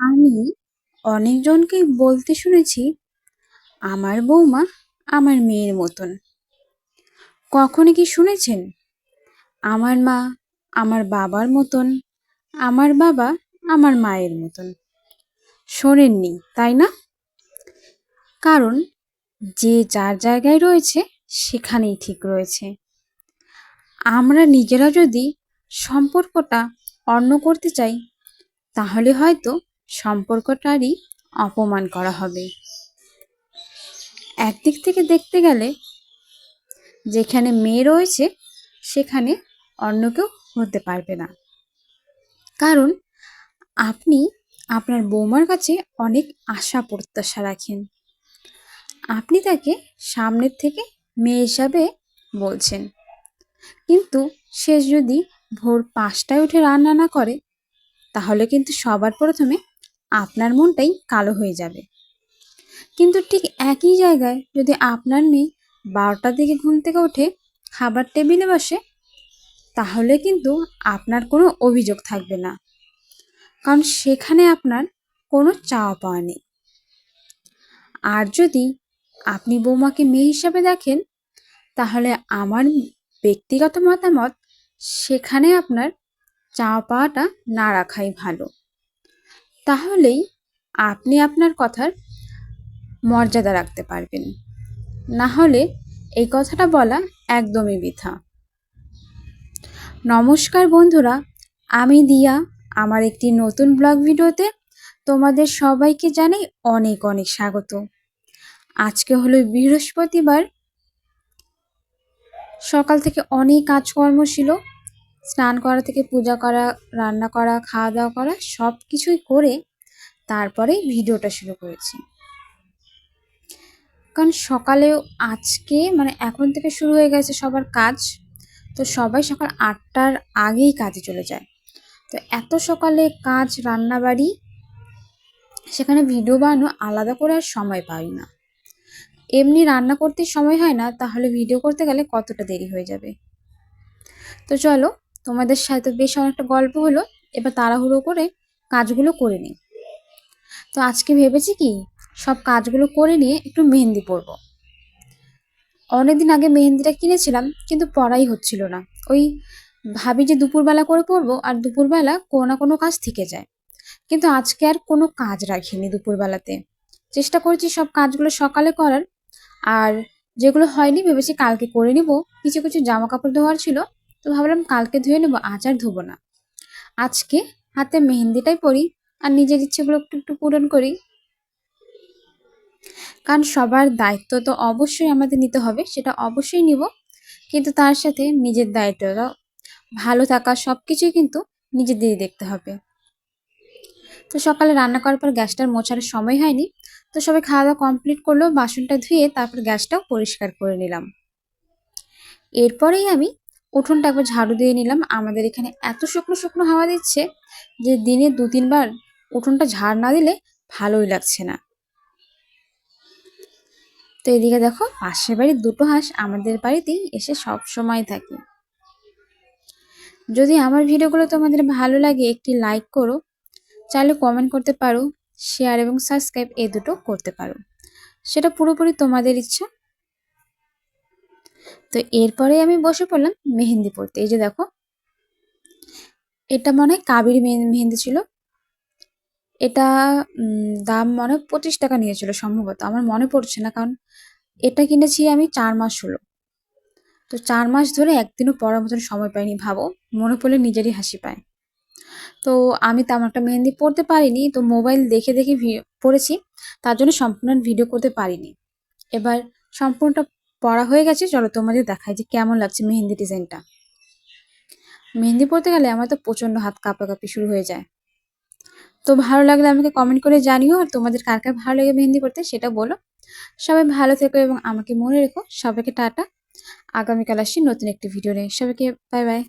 আমি অনেকজনকেই বলতে শুনেছি, আমার বৌমা আমার মেয়ের মতন। কখনো কি শুনেছেন? আমার মা আমার বাবার মতন, আমার বাবা আমার মায়ের মতন। শোনেননি, তাই না? কারণ যে যার জায়গায় রয়েছে, সেখানেই ঠিক রয়েছে। আমরা নিজেরা যদি সম্পর্কটা অন্য করতে চাই, তাহলে হয়তো সম্পর্কটারই অপমান করা হবে। একদিক থেকে দেখতে গেলে যেখানে মেয়ে রয়েছে, সেখানে অন্য কেউ হতে পারবে না। কারণ আপনি আপনার বৌমার কাছে অনেক আশা প্রত্যাশা রাখেন। আপনি তাকে সামনের থেকে মেয়ে হিসাবে বলছেন। কিন্তু সে যদি ভোর পাঁচটায় উঠে রান্না না করে, তাহলে কিন্তু সবার প্রথমে আপনার মনটাই কালো হয়ে যাবে। কিন্তু ঠিক একই জায়গায় যদি আপনার মেয়ে বারোটার দিকে ঘুম থেকে উঠে খাবার টেবিলে বসে, তাহলে কিন্তু আপনার কোনো অভিযোগ থাকবে না। কারণ সেখানে আপনার কোনো চাওয়া পাওয়া নেই। আর যদি আপনি বৌমাকে মেয়ে হিসাবে দেখেন, তাহলে আমার ব্যক্তিগত মতামত, সেখানে আপনার চাওয়া পাওয়াটা না রাখাই ভালো। তাহলেই আপনি আপনার কথার মর্যাদা রাখতে পারবেন। না হলে এই কথাটা বলা একদমই বৃথা। নমস্কার বন্ধুরা, আমি দিয়া আমার একটি নতুন ব্লগ ভিডিওতে তোমাদের সবাইকে জানাই অনেক অনেক স্বাগত। আজকে হলো বৃহস্পতিবার। সকাল থেকে অনেক কাজকর্ম ছিল। স্নান করা থেকে পূজা করা, রান্না করা খাওয়া দাওয়া করা সব কিছুই করে তারপরে ভিডিওটা শুরু করেছি। কারণ সকালেও আজকে মানে এখন থেকে শুরু হয়ে গেছে সবার কাজ, তো সবাই সকাল আটটার আগেই কাজে চলে যায়। তো এত সকালে কাজ, রান্নাবাড়ি, সেখানে ভিডিও বানানো আলাদা করে আর সময় পাই না। এমনি রান্না করতে সময় হয় না, তাহলে ভিডিও করতে গেলে কতটা দেরি হয়ে যাবে? তো চলো তোমাদের সাথে বেশ অনেকটা গল্প হলো, এবার তাড়াহুড়ো করে কাজগুলো করে নিই। তো আজকে ভেবেছি কি, সব কাজগুলো করে নিয়ে একটু মেহেন্দি পরবো। অনেকদিন আগে মেহেন্দিটা কিনেছিলাম, কিন্তু পড়াই হচ্ছিল না। ওই ভাবি যে দুপুরবেলা করে পরবো, আর দুপুরবেলা কোনো না কোনো কাজ থেকে যায়। কিন্তু আজকে আর কোনো কাজ রাখিনি দুপুরবেলাতে। চেষ্টা করেছি সব কাজগুলো সকালে করার, আর যেগুলো হয়নি ভেবেছি কালকে করে নিব। কিছু কিছু জামা কাপড় ধোয়ার ছিল তো ভাবলাম কালকে ধুয়ে নেব, আজ আর ধোবো না। আজকে হাতে মেহেন্দিটাই পরি আর নিজের ইচ্ছেগুলো একটু একটু পূরণ করি। কারণ সবার দায়িত্ব তো অবশ্যই আমাদের নিতে হবে, সেটা অবশ্যই নিব। কিন্তু তার সাথে নিজের দায়িত্বটা ভালো থাকা সব কিছুই কিন্তু নিজেদেরই দেখতে হবে। তো সকালে রান্না করার পর গ্যাসটার মোছার সময় হয়নি। তো সবাই খাওয়া দাওয়া কমপ্লিট করল, বাসনটা ধুয়ে তারপর গ্যাসটাও পরিষ্কার করে নিলাম। এরপরেই আমি উঠোনটা একবার ঝাড়ু দিয়ে নিলাম। আমাদের এখানে এত শুকনো শুকনো হাওয়া দিচ্ছে যে দিনে দু তিনবার উঠোনটা ঝাড় না দিলে ভালোই লাগছে না। তো এদিকে দেখো, পাশের বাড়ির দুটো হাঁস আমাদের বাড়িতেই এসে সব সময় থাকে। যদি আমার ভিডিওগুলো তোমাদের ভালো লাগে, একটি লাইক করো, চাইলে কমেন্ট করতে পারো শেয়ার এবং সাবস্ক্রাইব এ দুটো করতে পারো। সেটা পুরোপুরি তোমাদের ইচ্ছা। তো এরপরে আমি বসে পড়লাম মেহেন্দি পড়তে। এই যে দেখো, এটা মনে হয় কাবির মেহেন্দি ছিল। এটা দাম মনে হয় পঁচিশ টাকা নিয়েছিল সম্ভবত। আমার মনে পড়ছে না, কারণ এটা কিনেছি আমি চার মাস হলো। তো চার মাস ধরে একদিনও পড়ার মতন সময় পাইনি, ভাবো। মনে পড়লে নিজেরই হাসি পায়। তো আমি তেমন একটা মেহেন্দি পড়তে পারিনি, তো মোবাইল দেখে দেখে পড়েছি। তার জন্য সম্পূর্ণ ভিডিও করতে পারিনি। এবার সম্পূর্ণটা পড়া হয়ে গেছে, চলো তোমাদের দেখায় যে কেমন লাগছে মেহেন্দি ডিজাইনটা। মেহেন্দি পড়তে গেলে আমার তো প্রচণ্ড হাত কাঁপাকাঁপি শুরু হয়ে যায়। তো ভালো লাগলে আমাকে কমেন্ট করে জানিও, আর তোমাদের কার কার ভালো লাগে মেহেন্দি পড়তে সেটা বলো। সবাই ভালো থেকো এবং আমাকে মনে রেখো। সবাইকে টাটা। আগামীকাল আসছি নতুন একটি ভিডিও নিয়ে। সবাইকে বাই বাই